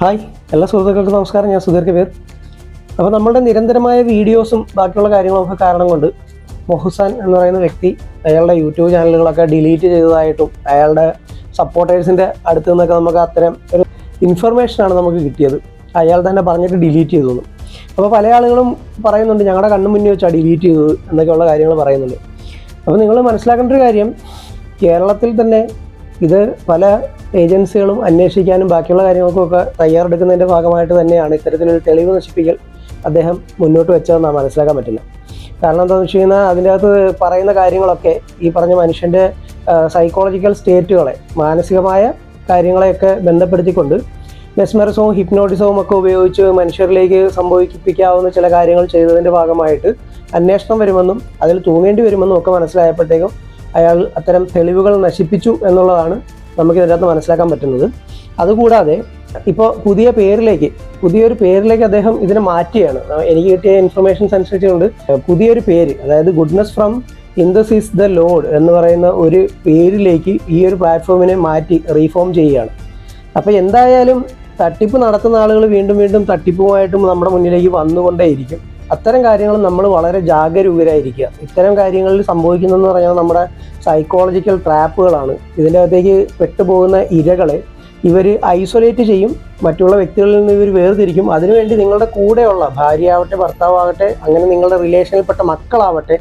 Hi എല്ലാ സുഹൃത്തുക്കൾക്കും നമസ്കാരം. ഞാൻ സുധീർ കബീർ. അപ്പോൾ നമ്മളുടെ നിരന്തരമായ വീഡിയോസും ബാക്കിയുള്ള കാര്യങ്ങളൊക്കെ കാരണം കൊണ്ട് മൊഹുസാൻ എന്ന് പറയുന്ന വ്യക്തി അയാളുടെ യൂട്യൂബ് ചാനലുകളൊക്കെ ഡിലീറ്റ് ചെയ്തതായിട്ടും അയാളുടെ സപ്പോർട്ടേഴ്സിന്റെ അടുത്ത് നിന്നൊക്കെ നമുക്ക് അത്തരം ഒരു ഇൻഫർമേഷനാണ് നമുക്ക് കിട്ടിയത്. അയാൾ തന്നെ പറഞ്ഞിട്ട് ഡിലീറ്റ് ചെയ്തു. അപ്പോൾ പല ആളുകളും പറയുന്നുണ്ട് ഞങ്ങളുടെ കണ്ണു മുന്നിൽ വെച്ചാണ് ഡിലീറ്റ് ചെയ്തത് എന്നൊക്കെയുള്ള കാര്യങ്ങൾ പറയുന്നുണ്ട്. അപ്പോൾ നിങ്ങൾ മനസ്സിലാക്കേണ്ട ഒരു കാര്യം കേരളത്തിൽ തന്നെ ഇത് പല ഏജൻസികളും അന്വേഷിക്കാനും ബാക്കിയുള്ള കാര്യങ്ങൾക്കൊക്കെ തയ്യാറെടുക്കുന്നതിന്റെ ഭാഗമായിട്ട് തന്നെയാണ് ഇത്തരത്തിലൊരു തെളിവ് നശിപ്പിക്കൽ അദ്ദേഹം മുന്നോട്ട് വെച്ചതെന്നാണ് മനസ്സിലാക്കാൻ പറ്റില്ല. കാരണം എന്താണെന്ന് വെച്ച് കഴിഞ്ഞാൽ അതിന്റെ അകത്ത് പറയുന്ന കാര്യങ്ങളൊക്കെ ഈ പറഞ്ഞ മനുഷ്യന്റെ സൈക്കോളജിക്കൽ സ്റ്റേറ്റുകളെ മാനസികമായ കാര്യങ്ങളെയൊക്കെ ബന്ധപ്പെടുത്തിക്കൊണ്ട് മെസ്മറിസവും ഹിപ്നോട്ടിസവും ഒക്കെ ഉപയോഗിച്ച് മനുഷ്യരിലേക്ക് സംഭവിപ്പിക്കാവുന്ന ചില കാര്യങ്ങൾ ചെയ്തതിന്റെ ഭാഗമായിട്ട് അന്വേഷണം വരുമെന്നും അതിൽ തൂങ്ങേണ്ടി വരുമെന്നും ഒക്കെ മനസ്സിലായപ്പോഴത്തേക്കും അയാൾ അത്തരം തെളിവുകൾ നശിപ്പിച്ചു എന്നുള്ളതാണ് നമുക്ക് ഇതിനകത്ത് മനസ്സിലാക്കാൻ പറ്റുന്നത്. അതുകൂടാതെ ഇപ്പോൾ പുതിയ പേരിലേക്ക് പുതിയൊരു പേരിലേക്ക് അദ്ദേഹം ഇതിനെ മാറ്റിയാണ്. എനിക്ക് കിട്ടിയ ഇൻഫർമേഷൻസ് അനുസരിച്ചുകൊണ്ട് പുതിയൊരു പേര് അതായത് goodness from Indus is the lord എന്ന് പറയുന്ന ഒരു പേരിലേക്ക് ഈ ഒരു പ്ലാറ്റ്ഫോമിനെ മാറ്റി റീഫോം ചെയ്യുകയാണ്. അപ്പോൾ എന്തായാലും തട്ടിപ്പ് നടത്തുന്ന ആളുകൾ വീണ്ടും വീണ്ടും തട്ടിപ്പുമായിട്ടും നമ്മുടെ മുന്നിലേക്ക് വന്നുകൊണ്ടേയിരിക്കും. അത്തരം കാര്യങ്ങൾ നമ്മൾ വളരെ ജാഗരൂകരായിരിക്കുക. ഇത്തരം കാര്യങ്ങളിൽ സംഭവിക്കുന്നതെന്ന് പറഞ്ഞാൽ നമ്മുടെ സൈക്കോളജിക്കൽ ട്രാപ്പുകളാണ് ഇതിന്റെ അകത്തേക്ക് പെട്ടുപോകുന്ന ഇരകളെ ഇവർ ഐസൊലേറ്റ് ചെയ്യും. മറ്റുള്ള വ്യക്തികളിൽ നിന്ന് ഇവർ വേർതിരിക്കും. അതിനുവേണ്ടി നിങ്ങളുടെ കൂടെയുള്ള ഭാര്യയാവട്ടെ ഭർത്താവാകട്ടെ അങ്ങനെ നിങ്ങളുടെ റിലേഷനിൽപ്പെട്ട മക്കളാവട്ടെ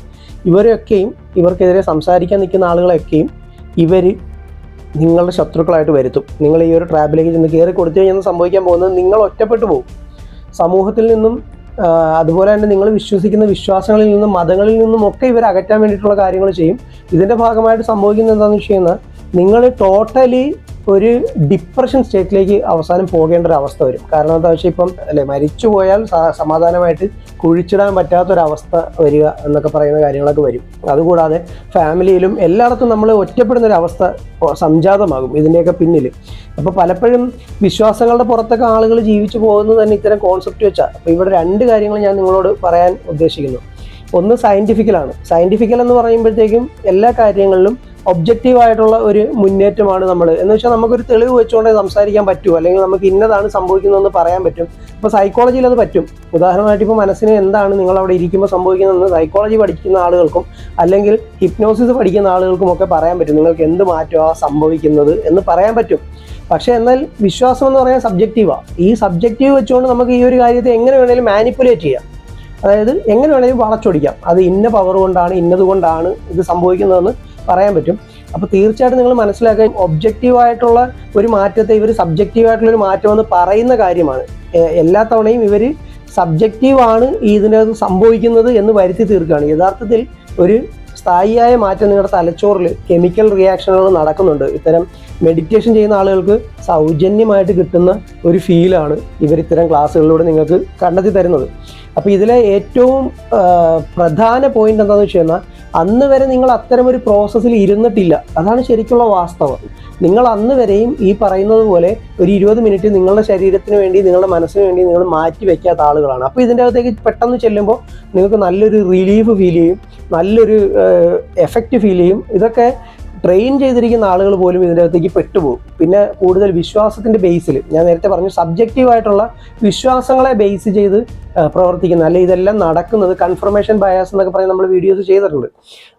ഇവരെയൊക്കെയും ഇവർക്കെതിരെ സംസാരിക്കാൻ നിൽക്കുന്ന ആളുകളെയൊക്കെയും ഇവർ നിങ്ങളുടെ ശത്രുക്കളായിട്ട് വരുത്തും. നിങ്ങൾ ഈ ഒരു ട്രാപ്പിലേക്ക് ചെന്ന് കയറി കൊടുത്തു കഴിഞ്ഞാൽ സംഭവിക്കാൻ പോകുന്നത് നിങ്ങൾ ഒറ്റപ്പെട്ടു പോകും. സമൂഹത്തിൽ നിന്നും അതുപോലെ തന്നെ നിങ്ങൾ വിശ്വസിക്കുന്ന വിശ്വാസങ്ങളിൽ നിന്നും മതങ്ങളിൽ നിന്നും ഒക്കെ ഇവർ അകറ്റാൻ വേണ്ടിയിട്ടുള്ള കാര്യങ്ങൾ ചെയ്യും. ഇതിന്റെ ഭാഗമായിട്ട് സംഭവിക്കുന്നത് എന്താണെന്ന് വെച്ച് കഴിഞ്ഞാൽ നിങ്ങൾ ടോട്ടലി ഒരു ഡിപ്രഷൻ സ്റ്റേറ്റിലേക്ക് അവസാനം പോകേണ്ട ഒരു അവസ്ഥ വരും. കാരണം എന്താ വെച്ചാൽ ഇപ്പം അല്ലെ മരിച്ചു പോയാൽ സമാധാനമായിട്ട് കുഴിച്ചിടാൻ പറ്റാത്തൊരവസ്ഥ വരിക എന്നൊക്കെ പറയുന്ന കാര്യങ്ങളൊക്കെ വരും. അതുകൂടാതെ ഫാമിലിയിലും എല്ലായിടത്തും നമ്മൾ ഒറ്റപ്പെടുന്ന ഒരു അവസ്ഥ സംജാതമാകും ഇതിന്റെയൊക്കെ പിന്നിൽ അപ്പോൾ പലപ്പോഴും വിശ്വാസങ്ങളുടെ പുറത്തൊക്കെ ആളുകൾ ജീവിച്ചു പോകുന്നത് തന്നെ ഇത്തരം കോൺസെപ്റ്റ് വെച്ചാൽ അപ്പോൾ ഇവിടെ രണ്ട് കാര്യങ്ങൾ ഞാൻ നിങ്ങളോട് പറയാൻ ഉദ്ദേശിക്കുന്നു. ഒന്ന് സയന്റിഫിക്കലാണ് സയന്റിഫിക്കൽ എന്ന് പറയുമ്പോഴത്തേക്കും എല്ലാ കാര്യങ്ങളിലും ഒബ്ജക്റ്റീവ് ആയിട്ടുള്ള ഒരു മുന്നേറ്റമാണ് നമ്മൾ എന്ന് വെച്ചാൽ നമുക്കൊരു തെളിവ് വെച്ചുകൊണ്ടേ സംസാരിക്കാൻ പറ്റൂ. അല്ലെങ്കിൽ നമുക്ക് ഇന്നതാണ് സംഭവിക്കുന്നതെന്ന് പറയാൻ പറ്റും. ഇപ്പോൾ സൈക്കോളജിയിൽ അത് പറ്റും. ഉദാഹരണമായിട്ട് ഇപ്പോൾ മനസ്സിന് എന്താണ് നിങ്ങൾ അവിടെ ഇരിക്കുമ്പോൾ സംഭവിക്കുന്നതെന്ന് സൈക്കോളജി പഠിക്കുന്ന ആളുകൾക്കും അല്ലെങ്കിൽ ഹിപ്നോസിസ് പഠിക്കുന്ന ആളുകൾക്കും ഒക്കെ പറയാൻ പറ്റും. നിങ്ങൾക്ക് എന്ത് മാറ്റമാണ് സംഭവിക്കുന്നത് എന്ന് പറയാൻ പറ്റും. പക്ഷേ എന്നാൽ വിശ്വാസം എന്ന് പറയാൻ സബ്ജക്റ്റീവാണ് ഈ സബ്ജക്റ്റീവ് വെച്ചുകൊണ്ട് നമുക്ക് ഈ ഒരു കാര്യത്തെ എങ്ങനെ വേണേലും മാനിപ്പുലേറ്റ് ചെയ്യാം. അതായത് എങ്ങനെ വേണമെങ്കിലും വളച്ചൊടിക്കാം. അത് ഇന്ന പവർ കൊണ്ടാണ് ഇന്നത് കൊണ്ടാണ് ഇത് സംഭവിക്കുന്നതെന്ന് പറയാൻ പറ്റും. അപ്പോൾ തീർച്ചയായിട്ടും നിങ്ങൾ മനസ്സിലാക്കുക ഒബ്ജക്റ്റീവായിട്ടുള്ള ഒരു മാറ്റത്തെ ഇവർ സബ്ജക്റ്റീവായിട്ടുള്ള ഒരു മാറ്റമെന്ന് പറയുന്ന കാര്യമാണ്. എല്ലാ തവണയും ഇവർ ഈ ഇതിനകത്ത് സംഭവിക്കുന്നത് എന്ന് വരുത്തി തീർക്കുകയാണ്. യഥാർത്ഥത്തിൽ ഒരു സ്ഥായിയായ മാറ്റം നിങ്ങളുടെ തലച്ചോറിൽ കെമിക്കൽ റിയാക്ഷനുകൾ നടക്കുന്നുണ്ട്. ഇത്തരം മെഡിറ്റേഷൻ ചെയ്യുന്ന ആളുകൾക്ക് സൗജന്യമായിട്ട് കിട്ടുന്ന ഒരു ഫീലാണ് ഇവർ ഇത്തരം ക്ലാസ്സുകളിലൂടെ നിങ്ങൾക്ക് കണ്ടെത്തി തരുന്നത്. അപ്പോൾ ഇതിലെ ഏറ്റവും പ്രധാന പോയിന്റ് എന്താണെന്ന് വെച്ച് കഴിഞ്ഞാൽ അന്ന് വരെ നിങ്ങൾ അത്തരം ഒരു പ്രോസസ്സിൽ ഇരുന്നിട്ടില്ല. അതാണ് ശരിക്കുള്ള വാസ്തവം. നിങ്ങൾ അന്ന് വരെയും ഈ പറയുന്നത് പോലെ ഒരു ഇരുപത് മിനിറ്റ് നിങ്ങളുടെ ശരീരത്തിന് വേണ്ടി നിങ്ങളുടെ മനസ്സിന് വേണ്ടി നിങ്ങൾ മാറ്റി വെക്കാത്ത ആളുകളാണ്. അപ്പോൾ ഇതിന്റെ അകത്തേക്ക് പെട്ടെന്ന് ചെല്ലുമ്പോൾ നിങ്ങൾക്ക് നല്ലൊരു റിലീഫ് ഫീൽ ചെയ്യും നല്ലൊരു എഫക്റ്റ് ഫീൽ ചെയ്യും. ഇതൊക്കെ ട്രെയിൻ ചെയ്തിരിക്കുന്ന ആളുകൾ പോലും ഇതിന്റെ അകത്തേക്ക് പെട്ടുപോകും. പിന്നെ കൂടുതൽ വിശ്വാസത്തിന്റെ ബേസിൽ ഞാൻ നേരത്തെ പറഞ്ഞു സബ്ജക്റ്റീവായിട്ടുള്ള വിശ്വാസങ്ങളെ ബേസ് ചെയ്ത് പ്രവർത്തിക്കുന്ന അല്ലെ ഇതെല്ലാം നടക്കുന്നത് കൺഫർമേഷൻ ബയാസ് എന്നൊക്കെ പറഞ്ഞ് നമ്മൾ വീഡിയോസ് ചെയ്തിട്ടുണ്ട്.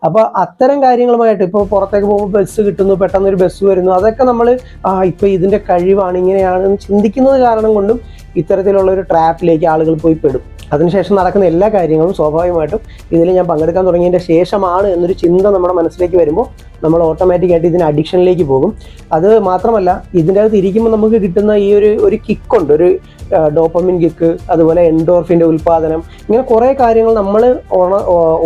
അപ്പോൾ അത്തരം കാര്യങ്ങളുമായിട്ട് ഇപ്പോൾ പുറത്തേക്ക് പോകുമ്പോൾ ബസ് കിട്ടുന്നു പെട്ടെന്ന് ഒരു ബസ് വരുന്നു അതൊക്കെ നമ്മൾ ആ ഇപ്പോൾ ഇതിന്റെ കഴിവാണ് ഇങ്ങനെയാണ് എന്ന് ചിന്തിക്കുന്നത് കാരണം കൊണ്ടും ഇത്തരത്തിലുള്ള ഒരു ട്രാപ്പിലേക്ക് ആളുകൾ പോയി പെടും. അതിനുശേഷം നടക്കുന്ന എല്ലാ കാര്യങ്ങളും സ്വാഭാവികമായിട്ടും ഇതിൽ ഞാൻ പങ്കെടുക്കാൻ തുടങ്ങിയതിന്റെ ശേഷമാണ് എന്നൊരു ചിന്ത നമ്മുടെ മനസ്സിലേക്ക് വരുമ്പോൾ നമ്മൾ ഓട്ടോമാറ്റിക്കായിട്ട് ഇതിന് അഡിക്ഷനിലേക്ക് പോകും. അത് മാത്രമല്ല ഇതിന്റെ അകത്ത് ഇരിക്കുമ്പോൾ നമുക്ക് കിട്ടുന്ന ഈ ഒരു ഒരു കിക്കുണ്ട് ഒരു ഡോപ്പമിൻ കിക്ക് അതുപോലെ എൻഡോർഫിന്റെ ഉൽപ്പാദനം ഇങ്ങനെ കുറേ കാര്യങ്ങൾ നമ്മൾ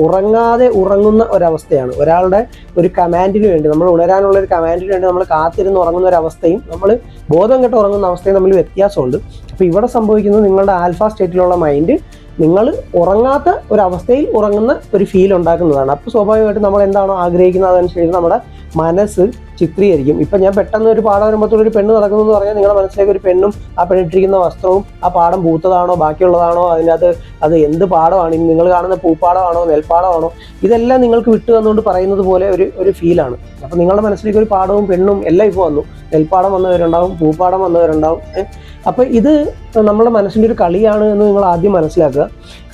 ഉറങ്ങാതെ ഉറങ്ങുന്ന ഒരവസ്ഥയാണ്. ഒരാളുടെ ഒരു കമാൻഡിന് വേണ്ടി നമ്മൾ ഉണരാനുള്ള ഒരു കമാൻഡിന് വേണ്ടി നമ്മൾ കാത്തിരുന്ന് ഉറങ്ങുന്ന ഒരു അവസ്ഥയും നമ്മൾ ബോധം കെട്ട് ഉറങ്ങുന്ന അവസ്ഥയും തമ്മിൽ വ്യത്യാസമുണ്ട്. അപ്പോൾ ഇവിടെ സംഭവിക്കുന്നത് നിങ്ങളുടെ ആൽഫ സ്റ്റേറ്റിലുള്ള മൈൻഡ് നിങ്ങൾ ഉറങ്ങാത്ത ഒരവസ്ഥയിൽ ഉറങ്ങുന്ന ഒരു ഫീൽ ഉണ്ടാക്കുന്നതാണ്. അപ്പോൾ സ്വാഭാവികമായിട്ടും നമ്മൾ എന്താണോ ആഗ്രഹിക്കുന്നത് അതനുസരിച്ച് നമ്മുടെ മനസ്സ് ചിത്രീകരിക്കും. ഇപ്പം ഞാൻ പെട്ടെന്ന് ഒരു പാടം വരുമ്പോഴത്തോടെ ഒരു പെണ്ണ് നടക്കുന്നു എന്ന് പറഞ്ഞാൽ നിങ്ങളുടെ മനസ്സിലേക്ക് ഒരു പെണ്ണും ആ പെണ്ണിട്ടിരിക്കുന്ന വസ്ത്രവും ആ പാടം പൂത്തതാണോ ബാക്കിയുള്ളതാണോ അതിനകത്ത് അത് എന്ത് പാടമാണ് നിങ്ങൾ കാണുന്ന പൂപ്പാടമാണോ നെൽപ്പാടമാണോ ഇതെല്ലാം നിങ്ങൾക്ക് വിട്ടു തന്നുകൊണ്ട് പറയുന്നത് പോലെ ഒരു ഒരു ഫീലാണ് അപ്പം നിങ്ങളുടെ മനസ്സിലേക്ക് ഒരു പാടവും പെണ്ണും എല്ലാം ഇപ്പോൾ വന്നു. നെൽപ്പാടം വന്നവരുണ്ടാവും പൂപ്പാടം വന്നവരുണ്ടാവും. അപ്പോൾ ഇത് നമ്മുടെ മനസ്സിന്റെ ഒരു കളിയാണ് എന്ന് നിങ്ങൾ ആദ്യം മനസ്സിലാക്കുക.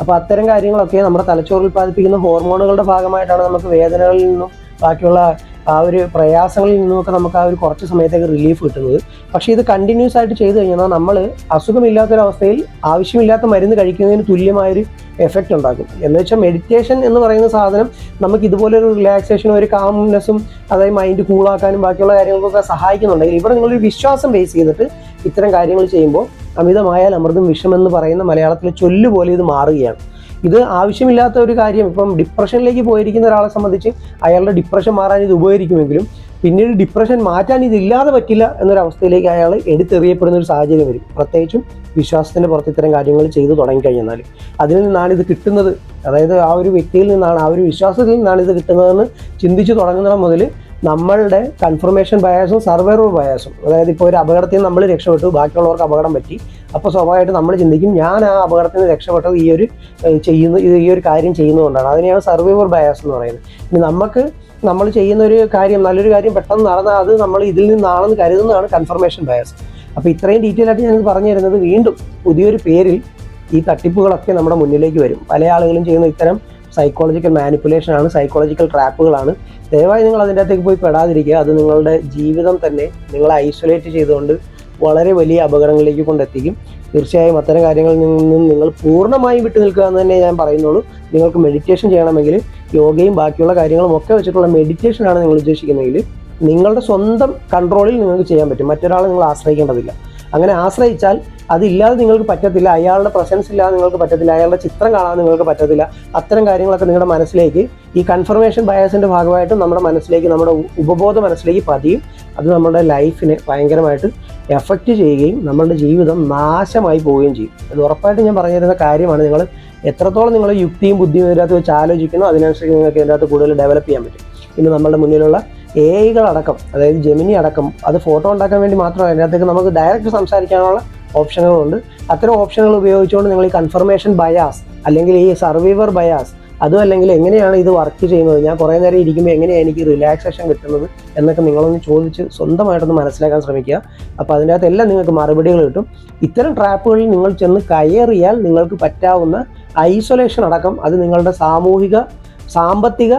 അപ്പോൾ അത്തരം കാര്യങ്ങളൊക്കെ നമ്മുടെ തലച്ചോറിൽ ഉൽപ്പാദിപ്പിക്കുന്ന ഹോർമോണുകളുടെ ഭാഗമായിട്ടാണ് നമുക്ക് വേദനകളിൽ നിന്നും ബാക്കിയുള്ള ആ ഒരു പ്രയാസങ്ങളിൽ നിന്നൊക്കെ നമുക്ക് ആ ഒരു കുറച്ച് സമയത്തേക്ക് റിലീഫ് കിട്ടുന്നത്. പക്ഷേ ഇത് കണ്ടിന്യൂസ് ആയിട്ട് ചെയ്തു കഴിഞ്ഞാൽ നമ്മൾ അസുഖമില്ലാത്തൊരവസ്ഥയിൽ ആവശ്യമില്ലാത്ത മരുന്ന് കഴിക്കുന്നതിന് തുല്യമായൊരു എഫക്റ്റ് ഉണ്ടാക്കും. എന്ന് വെച്ചാൽ മെഡിറ്റേഷൻ എന്ന് പറയുന്ന സാധനം നമുക്ക് ഇതുപോലൊരു റിലാക്സേഷനും ഒരു കാംനെസ്സും അതായത് മൈൻഡ് കൂളാക്കാനും ബാക്കിയുള്ള കാര്യങ്ങൾക്കൊക്കെ സഹായിക്കുന്നുണ്ടെങ്കിൽ ഇവിടെ നിങ്ങളൊരു വിശ്വാസം ബേസ് ചെയ്തിട്ട് ഇത്തരം കാര്യങ്ങൾ ചെയ്യുമ്പോൾ അമിതമായാൽ അമൃതം വിഷമെന്ന് പറയുന്ന മലയാളത്തിലെ ചൊല്ലുപോലെ ഇത് മാറുകയാണ്. ഇത് ആവശ്യമില്ലാത്ത ഒരു കാര്യം. ഇപ്പം ഡിപ്രഷനിലേക്ക് പോയിരിക്കുന്ന ഒരാളെ സംബന്ധിച്ച് അയാളുടെ ഡിപ്രഷൻ മാറാൻ ഇത് ഉപകരിക്കുമെങ്കിലും പിന്നീട് ഡിപ്രഷൻ മാറ്റാൻ ഇതില്ലാതെ പറ്റില്ല എന്നൊരവസ്ഥയിലേക്ക് അയാൾ എടുത്തെറിയപ്പെടുന്ന ഒരു സാഹചര്യം വരും. പ്രത്യേകിച്ചും വിശ്വാസത്തിന്റെ പുറത്ത് ഇത്തരം കാര്യങ്ങൾ ചെയ്തു തുടങ്ങിക്കഴിഞ്ഞാൽ അതിൽ നിന്നാണ് ഇത് കിട്ടുന്നത്. അതായത് ആ ഒരു വ്യക്തിയിൽ നിന്നാണ് ആ ഒരു വിശ്വാസത്തിൽ നിന്നാണ് ഇത് കിട്ടുന്നതെന്ന് ചിന്തിച്ചു തുടങ്ങുന്നത് മുതൽ നമ്മളുടെ കൺഫർമേഷൻ ബയാസും സർവൈവർ ബയാസും അതായത് ഇപ്പോൾ ഒരു അപകടത്തിൽ നമ്മൾ രക്ഷപ്പെട്ടു ബാക്കിയുള്ളവർക്ക് അപകടം പറ്റി. അപ്പോൾ സ്വാഭാവികമായിട്ട് നമ്മൾ ചിന്തിക്കും ഞാൻ ആ അപകടത്തിൽ നിന്ന് രക്ഷപ്പെട്ടത് ഈ ഒരു ചെയ്യുന്ന ഈ ഒരു കാര്യം ചെയ്യുന്നതുകൊണ്ടാണ്. അതിനെയാണ് സർവൈവർ ബയാസ് എന്ന് പറയുന്നത്. ഇനി നമുക്ക് നമ്മൾ ചെയ്യുന്ന ഒരു കാര്യം നല്ലൊരു കാര്യം പെട്ടെന്ന് നടന്നാൽ അത് നമ്മൾ ഇതിൽ നിന്നാണെന്ന് കരുതുന്നതാണ് കൺഫർമേഷൻ ബയാസ് അപ്പോൾ ഇത്രയും ഡീറ്റെയിൽ ആയിട്ട് ഞാനിത് പറഞ്ഞു തരുന്നത് വീണ്ടും പുതിയൊരു പേരിൽ ഈ തട്ടിപ്പുകളൊക്കെ നമ്മുടെ മുന്നിലേക്ക് വരും. പല ആളുകളും ചെയ്യുന്ന ഇത്തരം സൈക്കോളജിക്കൽ മാനിപ്പുലേഷൻ ആണ് സൈക്കോളജിക്കൽ ട്രാപ്പുകളാണ് ദയവായി നിങ്ങൾ അതിന്റെ അകത്തേക്ക് പോയി പെടാതിരിക്കുക. അത് നിങ്ങളുടെ ജീവിതം തന്നെ നിങ്ങളെ ഐസൊലേറ്റ് ചെയ്തുകൊണ്ട് വളരെ വലിയ അപകടങ്ങളിലേക്ക് കൊണ്ടെത്തിക്കും. തീർച്ചയായും അത്തരം കാര്യങ്ങളിൽ നിന്നും നിങ്ങൾ പൂർണമായും വിട്ടു നിൽക്കുക എന്ന് തന്നെ ഞാൻ പറയുന്നുള്ളൂ. നിങ്ങൾക്ക് മെഡിറ്റേഷൻ ചെയ്യണമെങ്കിൽ യോഗയും ബാക്കിയുള്ള കാര്യങ്ങളും ഒക്കെ വെച്ചിട്ടുള്ള മെഡിറ്റേഷനാണ് നിങ്ങൾ ഉദ്ദേശിക്കുന്നതെങ്കിൽ നിങ്ങളുടെ സ്വന്തം കൺട്രോളിൽ നിങ്ങൾക്ക് ചെയ്യാൻ പറ്റും. മറ്റൊരാളെ നിങ്ങൾ ആശ്രയിക്കേണ്ടതില്ല. അങ്ങനെ ആശ്രയിച്ചാൽ അതില്ലാതെ നിങ്ങൾക്ക് പറ്റത്തില്ല. അയാളുടെ പ്രസൻസ് ഇല്ലാതെ നിങ്ങൾക്ക് പറ്റത്തില്ല. അയാളുടെ ചിത്രം കാണാൻ നിങ്ങൾക്ക് പറ്റത്തില്ല. അത്തരം കാര്യങ്ങളൊക്കെ നിങ്ങളുടെ മനസ്സിലേക്ക് ഈ കൺഫർമേഷൻ ബയസിന്റെ ഭാഗമായിട്ടും നമ്മുടെ മനസ്സിലേക്ക് നമ്മുടെ ഉപബോധ മനസ്സിലേക്ക് പതിയും. അത് നമ്മുടെ ലൈഫിനെ ഭയങ്കരമായിട്ട് എഫക്റ്റ് ചെയ്യുകയും നമ്മളുടെ ജീവിതം നാശമായി പോവുകയും ചെയ്യും. അത് ഉറപ്പായിട്ട് ഞാൻ പറഞ്ഞു തരുന്ന കാര്യമാണ്. നിങ്ങൾ എത്രത്തോളം നിങ്ങൾ യുക്തിയും ബുദ്ധിയും ഇതിനകത്ത് വെച്ച് ആലോചിക്കുന്നു അതിനനുസരിച്ച് നിങ്ങൾക്ക് ഇതിനകത്ത് കൂടുതൽ ഡെവലപ്പ് ചെയ്യാൻ പറ്റും. ഇന്ന് നമ്മളുടെ മുന്നിലുള്ള എ ഐകളടക്കം അതായത് ജെമിനി അടക്കം അത് ഫോട്ടോ ഉണ്ടാക്കാൻ വേണ്ടി മാത്രമല്ല അതിനകത്തേക്ക് നമുക്ക് ഡയറക്റ്റ് സംസാരിക്കാനുള്ള ഓപ്ഷനുകളുണ്ട്. അത്തരം ഓപ്ഷനുകൾ ഉപയോഗിച്ചുകൊണ്ട് നിങ്ങൾ ഈ കൺഫർമേഷൻ ബയാസ് അല്ലെങ്കിൽ ഈ സർവൈവർ ബയാസ് അതും അല്ലെങ്കിൽ എങ്ങനെയാണ് ഇത് വർക്ക് ചെയ്യുന്നത്? ഞാൻ കുറേ നേരം ഇരിക്കുമ്പോൾ എങ്ങനെയാണ് എനിക്ക് റിലാക്സേഷൻ കിട്ടുന്നത് എന്നൊക്കെ നിങ്ങളൊന്ന് ചോദിച്ച് സ്വന്തമായിട്ടൊന്ന് മനസ്സിലാക്കാൻ ശ്രമിക്കുക. അപ്പോൾ അതിന്റെ അകത്ത് എല്ലാം നിങ്ങൾക്ക് മറുപടികൾ കിട്ടും. ഇത്തരം ട്രാപ്പുകളിൽ നിങ്ങൾ ചെന്ന് കയറിയാൽ നിങ്ങൾക്ക് പറ്റാവുന്ന ഐസൊലേഷൻ അടക്കം അത് നിങ്ങളുടെ സാമൂഹിക സാമ്പത്തിക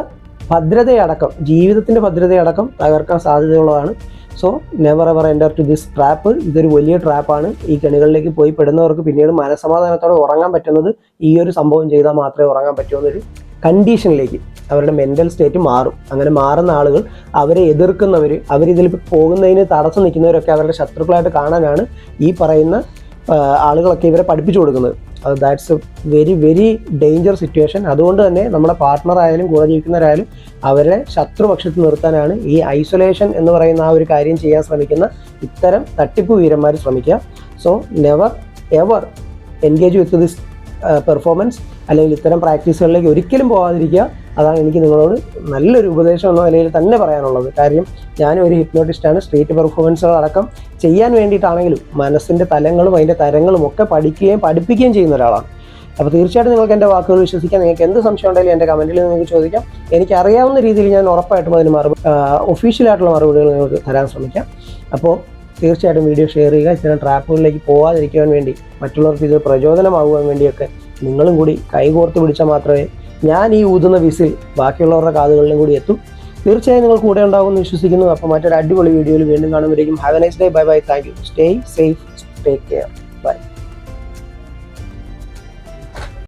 ഭദ്രതയടക്കം ജീവിതത്തിന്റെ ഭദ്രതയടക്കം തകർക്കാൻ സാധ്യതയുള്ളതാണ്. So never ever enter to this trap ഇതൊരു വലിയ ട്രാപ്പാണ് ഈ കെണികളിലേക്ക് പോയി പെടുന്നവർക്ക് പിന്നീട് മനസമാധാനത്തോടെ ഉറങ്ങാൻ പറ്റുന്നത് ഈ ഒരു സംഭവം ചെയ്താൽ മാത്രമേ ഉറങ്ങാൻ പറ്റൂ എന്നൊരു കണ്ടീഷനിലേക്ക് അവരുടെ മെന്റൽ സ്റ്റേറ്റ് മാറും. അങ്ങനെ മാറുന്ന ആളുകൾ അവരെ എതിർക്കുന്നവർ അവരിതിൽ പോകുന്നതിന് തടസ്സം നിൽക്കുന്നവരൊക്കെ അവരുടെ ശത്രുക്കളായിട്ട് കാണാനാണ് ഈ പറയുന്ന ആളുകളൊക്കെ ഇവരെ പഠിപ്പിച്ചു കൊടുക്കുന്നത്. അത് that's very very danger situation അതുകൊണ്ട് തന്നെ നമ്മുടെ പാർട്ട്ണർ ആയാലും കൂടെ ജീവിക്കുന്നവരായാലും അവരെ ശത്രുപക്ഷത്ത് നിർത്താനാണ് ഈ ഐസൊലേഷൻ എന്ന് പറയുന്ന ആ ഒരു കാര്യം ചെയ്യാൻ ശ്രമിക്കുന്ന ഇത്തരം തട്ടിപ്പ് വീരന്മാർ ശ്രമിക്കുക. So never ever engage with this performance അല്ലെങ്കിൽ ഇത്തരം പ്രാക്ടീസുകളിലേക്ക് ഒരിക്കലും പോകാതിരിക്കുക അതാണ് എനിക്ക് നിങ്ങളോട് നല്ലൊരു ഉപദേശം എന്ന നിലയിൽ തന്നെ പറയാനുള്ളത്. കാര്യം ഞാനും ഒരു ഹിപ്നോട്ടിസ്റ്റാണ്. സ്ട്രീറ്റ് പെർഫോമൻസുകൾ അടക്കം ചെയ്യാൻ വേണ്ടിയിട്ടാണെങ്കിലും മനസ്സിന്റെ തലങ്ങളും അതിന്റെ തരങ്ങളും ഒക്കെ പഠിക്കുകയും പഠിപ്പിക്കുകയും ചെയ്യുന്ന ഒരാളാണ്. അപ്പോൾ തീർച്ചയായിട്ടും നിങ്ങൾക്ക് എന്റെ വാക്കുകൾ വിശ്വസിക്കാം. നിങ്ങൾക്ക് എന്ത് സംശയം ഉണ്ടെങ്കിലും എന്റെ കമന്റിൽ നിങ്ങൾക്ക് ചോദിക്കാം. എനിക്ക് അറിയാവുന്ന രീതിയിൽ ഞാൻ ഉറപ്പായിട്ടും അതിന് മറുപടി ഒഫീഷ്യലായിട്ടുള്ള മറുപടികൾ നിങ്ങൾക്ക് തരാൻ ശ്രമിക്കാം. അപ്പോൾ തീർച്ചയായിട്ടും വീഡിയോ ഷെയർ ചെയ്യുക. ഇത്തരം ട്രാപ്പുകളിലേക്ക് പോകാതിരിക്കുവാൻ വേണ്ടി മറ്റുള്ളവർക്ക് ഇത് പ്രചോദനമാകുവാൻ വേണ്ടിയൊക്കെ നിങ്ങളും കൂടി കൈകോർത്ത് പിടിച്ചാൽ മാത്രമേ ഞാൻ ഈ ഊതുന്ന വിസിൽ ബാക്കിയുള്ളവരുടെ കാതുകളിലും കൂടി എത്തും. തീർച്ചയായും നിങ്ങൾ കൂടെ ഉണ്ടാകുമെന്ന് വിശ്വസിക്കുന്നു. അപ്പോൾ മറ്റൊരു അടിപൊളി വീഡിയോയിൽ വീണ്ടും കാണുമ്പോഴേക്കും have a nice day bye bye thank you stay safe take care